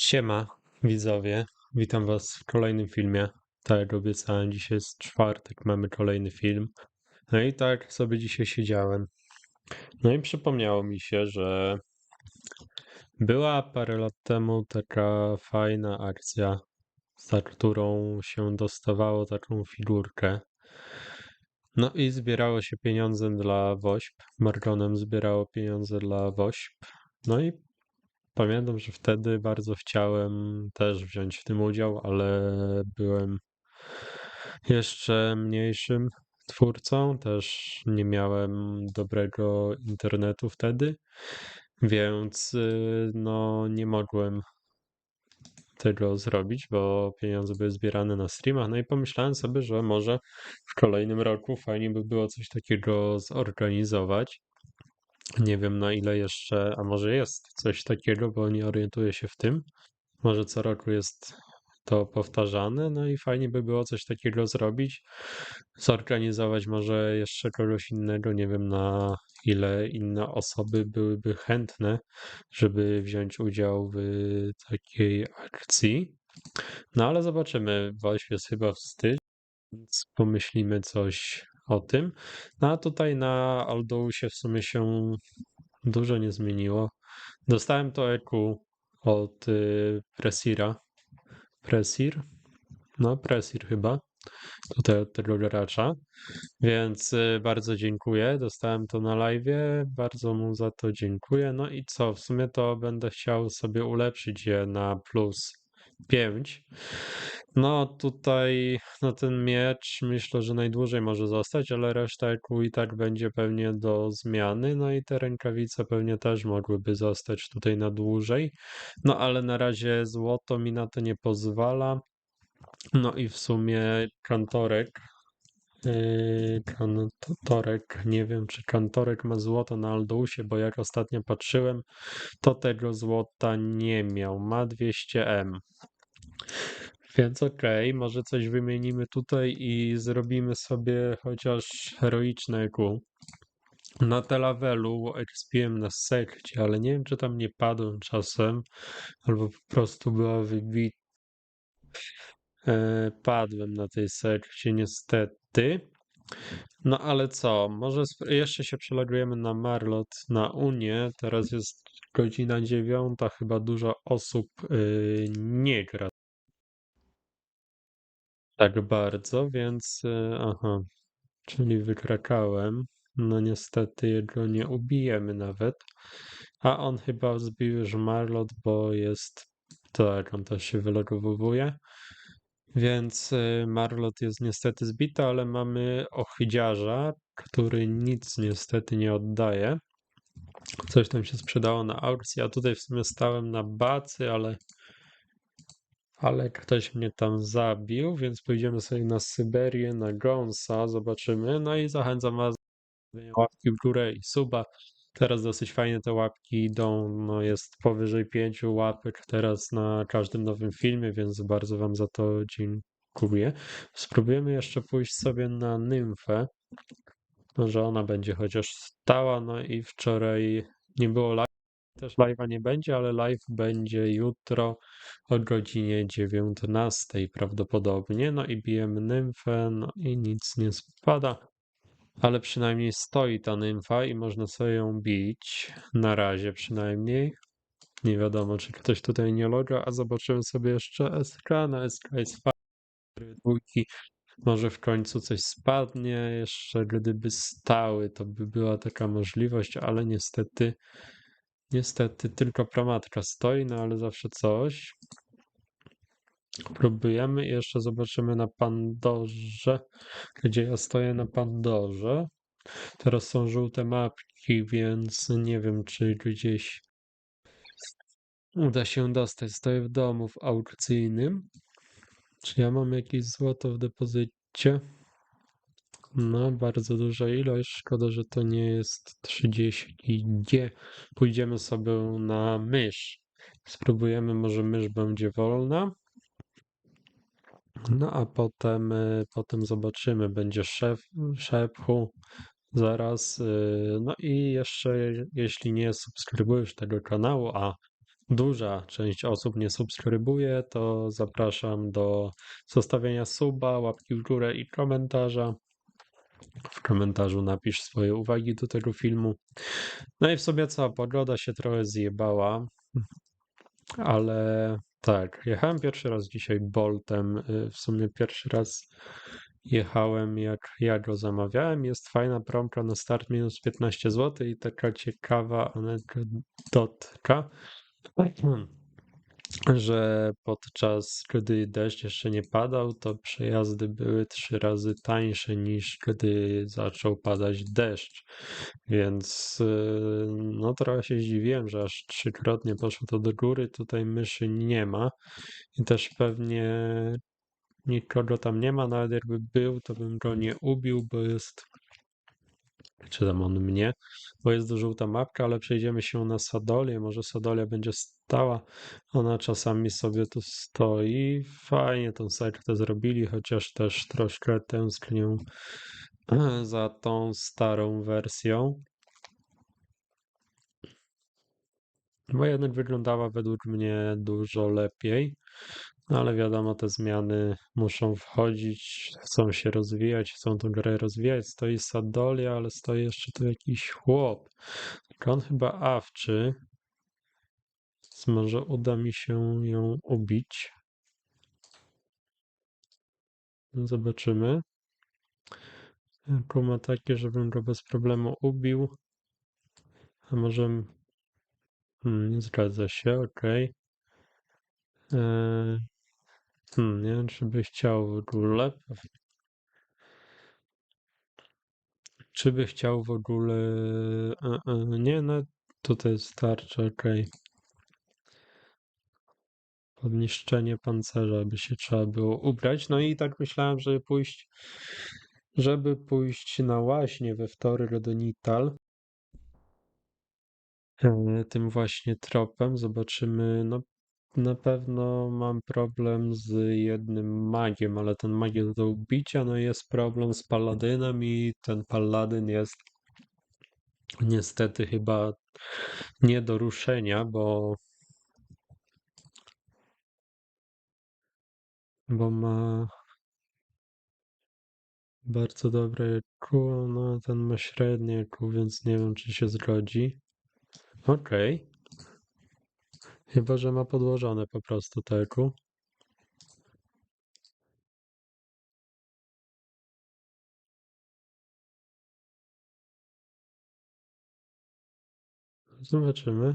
Siema, widzowie. Witam was w kolejnym filmie. Tak jak obiecałem, dzisiaj jest czwartek, mamy kolejny film. No i tak sobie dzisiaj siedziałem. No i przypomniało mi się, że była parę lat temu taka fajna akcja, za którą się dostawało taką figurkę. No i zbierało się pieniądze dla WOŚP. Margonem zbierało pieniądze dla WOŚP. No i Pamiętam, że wtedy bardzo chciałem też wziąć w tym udział, ale byłem jeszcze mniejszym twórcą, też nie miałem dobrego internetu wtedy, więc y, no nie mogłem tego zrobić, bo pieniądze były zbierane na streamach. No i pomyślałem sobie, że może w kolejnym roku fajnie by było coś takiego zorganizować. Nie wiem na ile jeszcze, a może jest coś takiego, bo nie orientuję się w tym. Może co roku jest to powtarzane, no i fajnie by było coś takiego zrobić, zorganizować może jeszcze kogoś innego, nie wiem na ile inne osoby byłyby chętne, żeby wziąć udział w takiej akcji. No ale zobaczymy, Woś jest chyba w styczniu, więc pomyślimy coś o tym. No a tutaj na Aldousie w sumie się dużo nie zmieniło. Dostałem to EQ od y, Presira. Presir? No, Presir chyba. Tutaj od tego gracza. Więc y, bardzo dziękuję. Dostałem to na live. Bardzo mu za to dziękuję. No i co? W sumie to będę chciał sobie ulepszyć je na plus 5. No tutaj no ten miecz myślę, że najdłużej może zostać, ale reszta EQ i tak będzie pewnie do zmiany. No i te rękawice pewnie też mogłyby zostać tutaj na dłużej. No ale na razie złoto mi na to nie pozwala. No i w sumie kantorek. Yy, kantorek, nie wiem czy kantorek ma złoto na Aldousie, bo jak ostatnio patrzyłem, to tego złota nie miał. Ma 200M. Więc okej, może coś wymienimy tutaj i zrobimy sobie chociaż heroiczne EQ. Na telawelu expiłem na sekcie, ale nie wiem, czy tam nie padłem czasem, albo po prostu była wybita. E, padłem na tej sekcie, niestety. No ale co, może jeszcze się przelogujemy na Marlot, na Unię. Teraz jest godzina dziewiąta, chyba dużo osób y, nie gra tak bardzo, więc y, aha, czyli wykrakałem. No niestety jego nie ubijemy nawet. A on chyba zbił już Marlot, bo jest tak, on też się wylogowuje. Więc y, Marlot jest niestety zbity, ale mamy ochydziarza, który nic niestety nie oddaje. Coś tam się sprzedało na aukcji, a tutaj w sumie stałem na bacy, ale ale ktoś mnie tam zabił, więc pójdziemy sobie na Syberię, na Gonsa, zobaczymy. No i zachęcam was do łapki w górę i suba. Teraz dosyć fajnie te łapki idą, no jest powyżej pięciu łapek teraz na każdym nowym filmie, więc bardzo wam za to dziękuję. Spróbujemy jeszcze pójść sobie na Nymfę, może ona będzie chociaż stała, no i wczoraj nie było live, też live'a nie będzie, ale live będzie jutro o godzinie 19 prawdopodobnie. No i bijemy nymfę, no i nic nie spada. Ale przynajmniej stoi ta nymfa i można sobie ją bić. Na razie przynajmniej. Nie wiadomo, czy ktoś tutaj nie loga, a zobaczymy sobie jeszcze SK. Na SK jest fajny dwójki. Może w końcu coś spadnie. Jeszcze gdyby stały, to by była taka możliwość, ale niestety Niestety tylko pramatka stoi, no ale zawsze coś. Próbujemy i jeszcze zobaczymy na Pandorze, gdzie ja stoję na Pandorze. Teraz są żółte mapki, więc nie wiem, czy gdzieś uda się dostać. Stoję w domu w aukcyjnym. Czy ja mam jakieś złoto w depozycie? No, bardzo duża ilość. Szkoda, że to nie jest 30 G. Pójdziemy sobie na mysz. Spróbujemy, może mysz będzie wolna. No a potem, y, potem zobaczymy. Będzie szef, szepchu zaraz. y, No i jeszcze, jeśli nie subskrybujesz tego kanału, a duża część osób nie subskrybuje, to zapraszam do zostawienia suba, łapki w górę i komentarza. W komentarzu napisz swoje uwagi do tego filmu. No i w sobie cała pogoda się trochę zjebała, ale tak, jechałem pierwszy raz dzisiaj Boltem. y, W sumie pierwszy raz jechałem jak ja go zamawiałem. Jest fajna promka na start minus 15 zł i taka ciekawa anegdotka, że podczas gdy deszcz jeszcze nie padał, to przejazdy były trzy razy tańsze niż gdy zaczął padać deszcz. Więc y, no trochę się zdziwiłem, że aż trzykrotnie poszło to do góry. Tutaj myszy nie ma i też pewnie nikogo tam nie ma. Nawet jakby był, to bym go nie ubił, bo jest. Czy tam on mnie, bo jest żółta mapka, ale przejdziemy się na Sadolię. Może Sadolia będzie stała. Ona czasami sobie tu stoi. Fajnie tą sektę zrobili, chociaż też troszkę tęsknię za tą starą wersją. Bo jednak wyglądała według mnie dużo lepiej. No ale wiadomo, te zmiany muszą wchodzić, chcą się rozwijać, chcą tą grę rozwijać. Stoi Sadolia, ale stoi jeszcze tu jakiś chłop. Tylko on chyba awczy. Więc może uda mi się ją ubić. Zobaczymy. Plan ma takie, żebym go bez problemu ubił. A może... Hmm, nie zgadza się, okej. Eee, Hmm, nie wiem, czy by chciał w ogóle. Czy by chciał w ogóle. E, e, nie, no tutaj starczy, okej. Podniszczenie pancerza by się trzeba było ubrać. No i tak myślałem, żeby pójść. Żeby pójść na łaźnie we wtorek do Nital. E, Tym właśnie tropem zobaczymy. No, na pewno mam problem z jednym magiem, ale ten mag jest do ubicia. No i jest problem z paladynem i ten paladyn jest niestety chyba nie do ruszenia, bo bo ma bardzo dobre kół, no ten ma średnie kół, więc nie wiem, czy się zgodzi. Okej. Chyba, że ma podłożone po prostu te kół. Zobaczymy.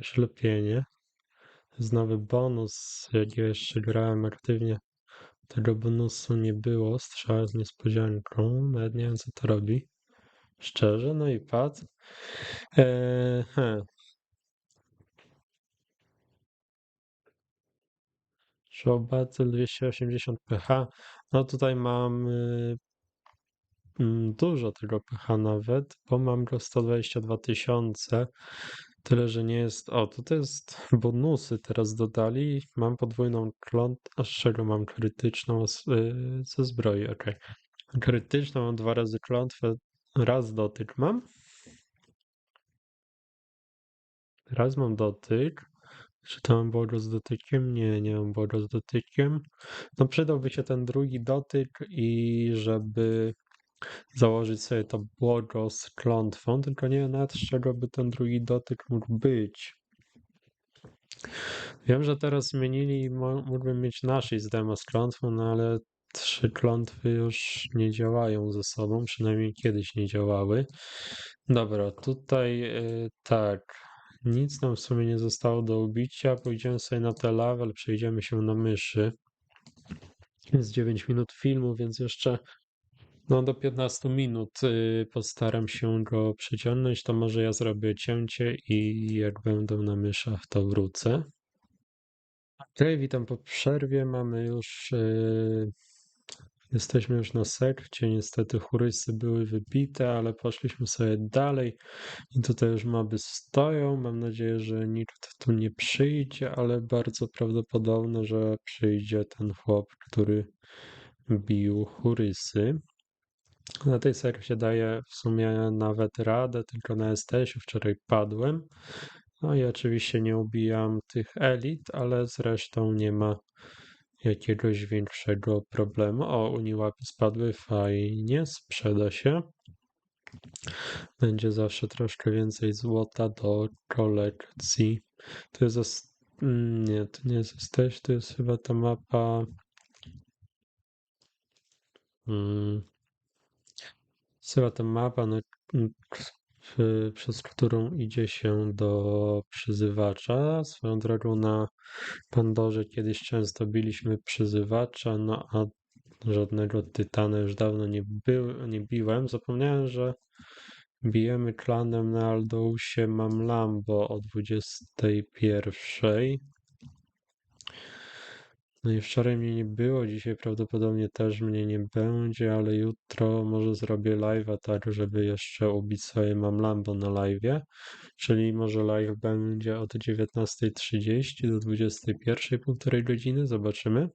Oślepienie. Nowy bonus, jak ja jeszcze grałem aktywnie. Tego bonusu nie było, strzał z niespodzianką, nawet nie wiem co to robi. Szczerze, no i pad. Eee, he. Show Battle 280 pH. No tutaj mam y, mm, dużo tego pH nawet, bo mam go 122 tysiące. Tyle, że nie jest. O, tutaj jest bonusy teraz dodali. Mam podwójną kląt. A z czego mam krytyczną? Z, y, ze zbroi, okej. Krytyczną mam dwa razy klątwę. Raz dotyk mam. Raz mam dotyk. Czy to mam błogo z dotykiem? Nie, nie mam błogo z dotykiem. No przydałby się ten drugi dotyk i żeby założyć sobie to błogo z klątwą, tylko nie wiem nawet z czego by ten drugi dotyk mógł być. Wiem, że teraz zmienili i mógłbym mieć naszej z demo z klątwą, no ale trzy klątwy już nie działają ze sobą, przynajmniej kiedyś nie działały. Dobra, tutaj y, tak, nic nam w sumie nie zostało do ubicia. Pójdziemy sobie na te level, przejdziemy się na myszy. Jest 9 minut filmu, więc jeszcze no, do 15 minut y, postaram się go przeciągnąć. To może ja zrobię cięcie i jak będę na myszach, to wrócę. Okej, witam po przerwie. Mamy już. y, Jesteśmy już na sekcie. Niestety chorysy były wybite, ale poszliśmy sobie dalej. I tutaj już moby stoją. Mam nadzieję, że nikt tu nie przyjdzie, ale bardzo prawdopodobne, że przyjdzie ten chłop, który bił chorysy. Na tej serii się daje w sumie nawet radę, tylko na STS-ie wczoraj padłem. No i oczywiście nie ubijam tych elit, ale zresztą nie ma jakiegoś większego problemu. O, Uniłapy spadły, fajnie, sprzeda się. Będzie zawsze troszkę więcej złota do kolekcji. To jest. mm, Nie, to nie jest STS, to jest chyba ta mapa. Mm, chyba ta mapa, na, m, w- przez którą idzie się do przyzywacza. Swoją drogą na Pandorze kiedyś często biliśmy przyzywacza, no a żadnego tytana już dawno nie, był, nie biłem. Zapomniałem, że bijemy klanem na Aldousie Mam Lambo o 21. No i wczoraj mnie nie było, dzisiaj prawdopodobnie też mnie nie będzie, ale jutro może zrobię live'a tak, żeby jeszcze ubić sobie Mam Lambo na live'ie. Czyli może live będzie od 19.30 do 21.00, półtorej godziny, zobaczymy.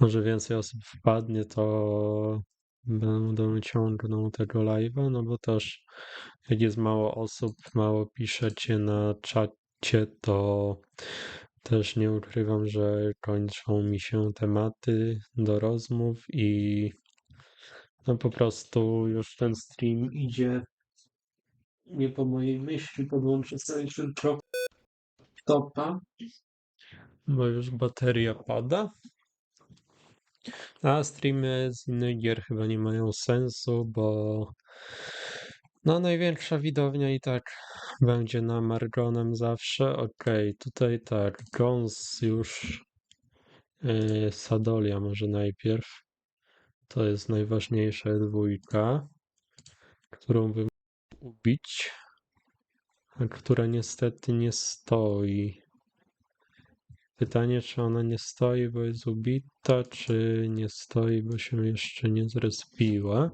Może więcej osób wpadnie, to będą ciągną tego live'a, no bo też jak jest mało osób, mało piszecie na czacie, to też nie ukrywam, że kończą mi się tematy do rozmów i no po prostu już ten stream idzie nie po mojej myśli, podłączę sobie tylko topa, bo już bateria pada. A streamy z innych gier chyba nie mają sensu, bo no największa widownia i tak będzie na Margonem zawsze. Okej, tutaj tak, Jones już yy, Sadolia może najpierw. To jest najważniejsza dwójka, którą bym ubić, a która niestety nie stoi. Pytanie, czy ona nie stoi, bo jest ubita, czy nie stoi, bo się jeszcze nie zrespiła.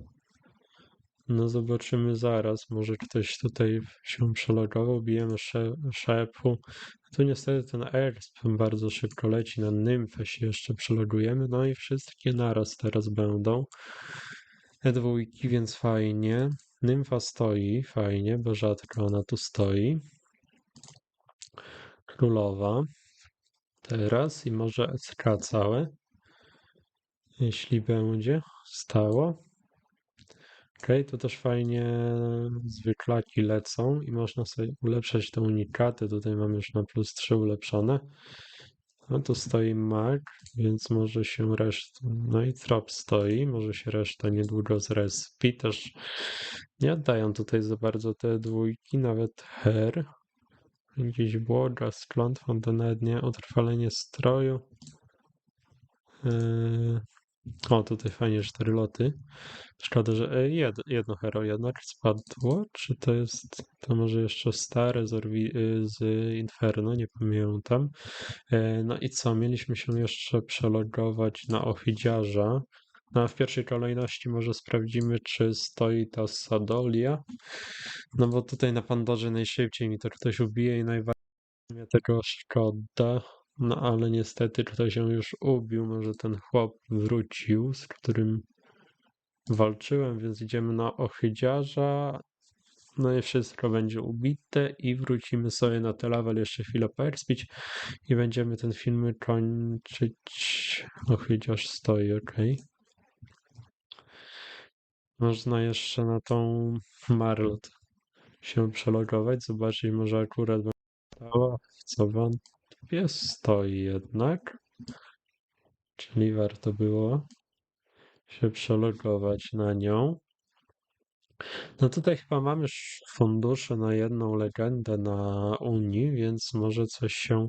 No zobaczymy zaraz. Może ktoś tutaj się przelogował. Bijemy sze- szefu. Tu niestety ten ERSP bardzo szybko leci. Na nymfę się jeszcze przelogujemy. No i wszystkie naraz teraz będą. E dwójki, więc fajnie. Nymfa stoi, fajnie, bo rzadko ona tu stoi. Królowa. Teraz i może SK całe. Jeśli będzie stało. Okej, to też fajnie zwyklaki lecą i można sobie ulepszać te unikaty. Tutaj mam już na plus 3 ulepszone. No tu stoi mag, więc może się reszta. No i trop stoi, może się reszta niedługo zrespi. Też nie oddają tutaj za bardzo te dwójki, nawet her. Gdzieś było, Just Klątwa, to nawet nie, utrwalenie stroju. Yy... O, tutaj fajnie cztery loty. Szkoda, że e, jed, jedno hero jednak spadło. Czy to jest, to może jeszcze stare z, Orwi, y, z Inferno, nie pamiętam. E, No i co, mieliśmy się jeszcze przelogować na Ofidziarza. No w pierwszej kolejności może sprawdzimy, czy stoi ta Sadolia. No bo tutaj na Pandorze najszybciej mi to ktoś ubije i najbardziej mnie tego szkoda. No ale niestety ktoś się już ubił, może ten chłop wrócił, z którym walczyłem, więc idziemy na ochydziarza. No i wszystko będzie ubite i wrócimy sobie na ten level jeszcze chwilę poerspić i będziemy ten film kończyć. Ochydziarz stoi, ok. Można jeszcze na tą Marlot się przelogować, zobaczyć może akurat będzie stała, co wątpię, stoi jednak. Czyli warto było się przelogować na nią. No tutaj chyba mamy już fundusze na jedną legendę na Unii, więc może coś się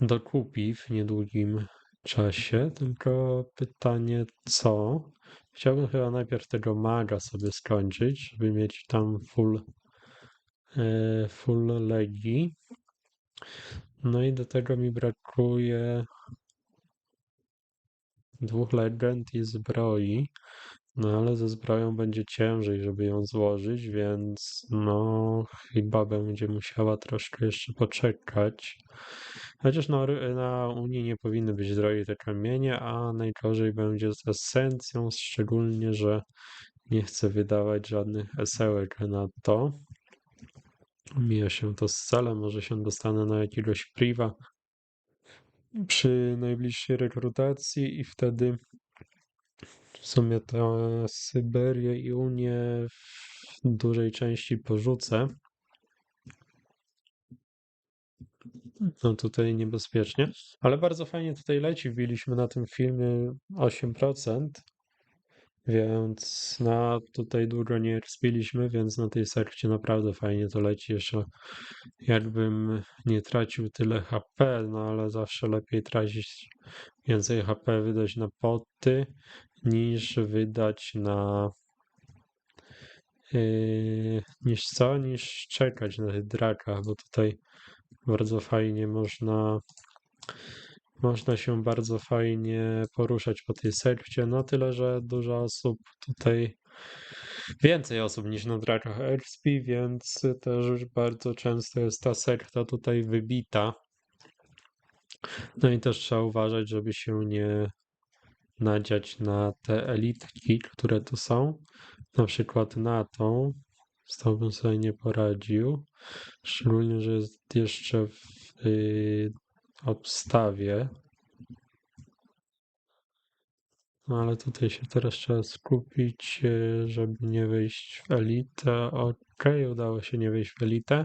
dokupi w niedługim czasie. Tylko pytanie co? Chciałbym chyba najpierw tego maga sobie skończyć, żeby mieć tam full, e, full legi. No i do tego mi brakuje dwóch legend i zbroi. No ale ze zbroją będzie ciężej, żeby ją złożyć, więc no chyba będzie musiała troszkę jeszcze poczekać. Chociaż na, na Unii nie powinny być drogie te kamienie, a najgorzej będzie z esencją, szczególnie, że nie chcę wydawać żadnych esełek na to. Mija się to z celem, może się dostanę na jakiegoś priwa przy najbliższej rekrutacji i wtedy w sumie to Syberię i Unię w dużej części porzucę. No tutaj niebezpiecznie, ale bardzo fajnie tutaj leci. Wbiliśmy na tym filmie 8%, więc na tutaj długo nie rozbiliśmy, więc na tej sekcie naprawdę fajnie to leci. Jeszcze jakbym nie tracił tyle HP, no ale zawsze lepiej tracić więcej HP, wydać na poty, niż wydać na yy, niż co? Niż czekać na tych drakach, bo tutaj bardzo fajnie można można się bardzo fajnie poruszać po tej sekcie, no tyle, że dużo osób tutaj więcej osób niż na drakach RSP, więc też bardzo często jest ta sekta tutaj wybita. No i też trzeba uważać, żeby się nie nadziać na te elitki, które tu są. Na przykład na tą, z tą bym sobie nie poradził. Szczególnie, że jest jeszcze w yy, obstawie. No ale tutaj się teraz trzeba skupić, yy, żeby nie wejść w elitę. Okej, udało się nie wejść w elitę.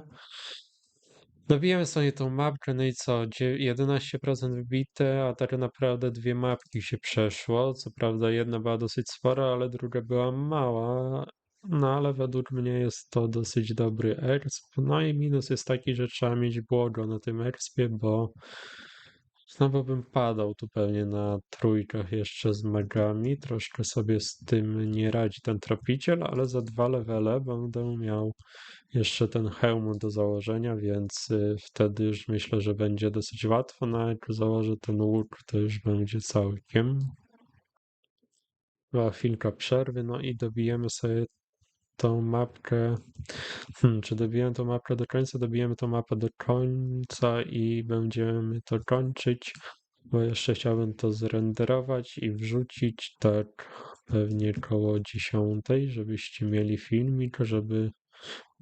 Nabijamy sobie tą mapkę, no i co? Dzie- 11% wbite, a tak naprawdę dwie mapki się przeszło. Co prawda jedna była dosyć spora, ale druga była mała. No ale według mnie jest to dosyć dobry ERSP. No i minus jest taki, że trzeba mieć błogo na tym ERSPie, bo znowu bym padał tu pewnie na trójkach jeszcze z magami. Troszkę sobie z tym nie radzi ten tropiciel, ale za dwa levele będę miał jeszcze ten hełm do założenia, więc y, wtedy już myślę, że będzie dosyć łatwo. No jak założę ten łuk, to już będzie całkiem. Była chwilka przerwy, no i dobijemy sobie tą mapkę. Hmm, czy dobijemy tą mapkę do końca? Dobijemy tą mapę do końca i będziemy to kończyć, bo jeszcze chciałbym to zrenderować i wrzucić tak pewnie koło 10, żebyście mieli filmik, żeby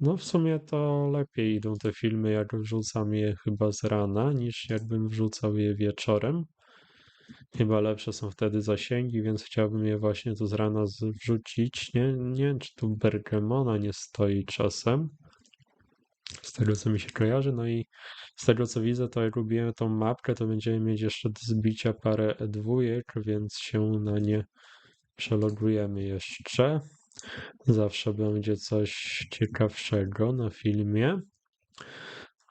no w sumie to lepiej idą te filmy, jak wrzucam je chyba z rana, niż jakbym wrzucał je wieczorem. Chyba lepsze są wtedy zasięgi, więc chciałbym je właśnie tu z rana wrzucić. Nie, nie wiem, czy tu Bergemona nie stoi czasem. Z tego, co mi się kojarzy. No i z tego, co widzę, to jak lubiłem tą mapkę, to będziemy mieć jeszcze do zbicia parę E2, więc się na nie przelogujemy jeszcze. Zawsze będzie coś ciekawszego na filmie.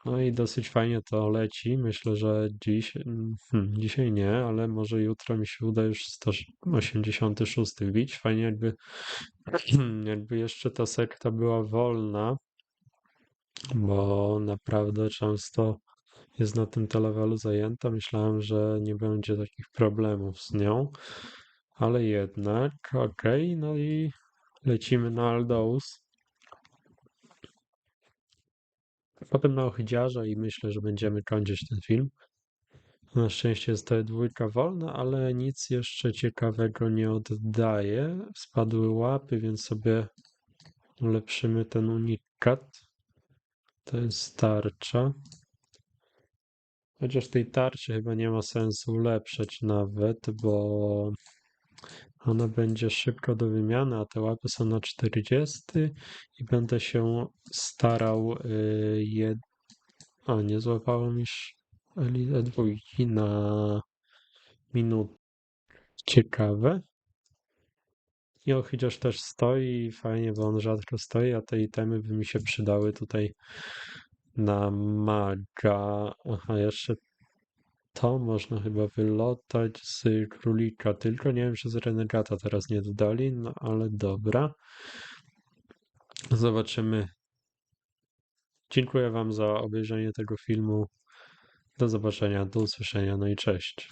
No i dosyć fajnie to leci. Myślę, że dziś, hmm, dzisiaj nie, ale może jutro mi się uda już 186 bić. Fajnie jakby, jakby jeszcze ta sekta była wolna, bo naprawdę często jest na tym telewelu zajęta. Myślałem, że nie będzie takich problemów z nią, ale jednak, okej, no i lecimy na Aldaus. Potem na Ochydziarza i myślę, że będziemy kończyć ten film. Na szczęście jest ta dwójka wolna, ale nic jeszcze ciekawego nie oddaje. Spadły łapy, więc sobie ulepszymy ten unikat. To jest tarcza. Chociaż tej tarczy chyba nie ma sensu ulepszać nawet, bo ona będzie szybko do wymiany, a te łapy są na 40 i będę się starał y, je... A, nie złapało mi Elite dwójki na minut. Ciekawe. I chociaż też stoi fajnie, bo on rzadko stoi, a te itemy by mi się przydały tutaj na maga. Aha, jeszcze to można chyba wylotać z królika, tylko nie wiem, czy z renegata teraz nie dodali, no ale dobra. Zobaczymy. Dziękuję Wam za obejrzenie tego filmu. Do zobaczenia, do usłyszenia, no i cześć.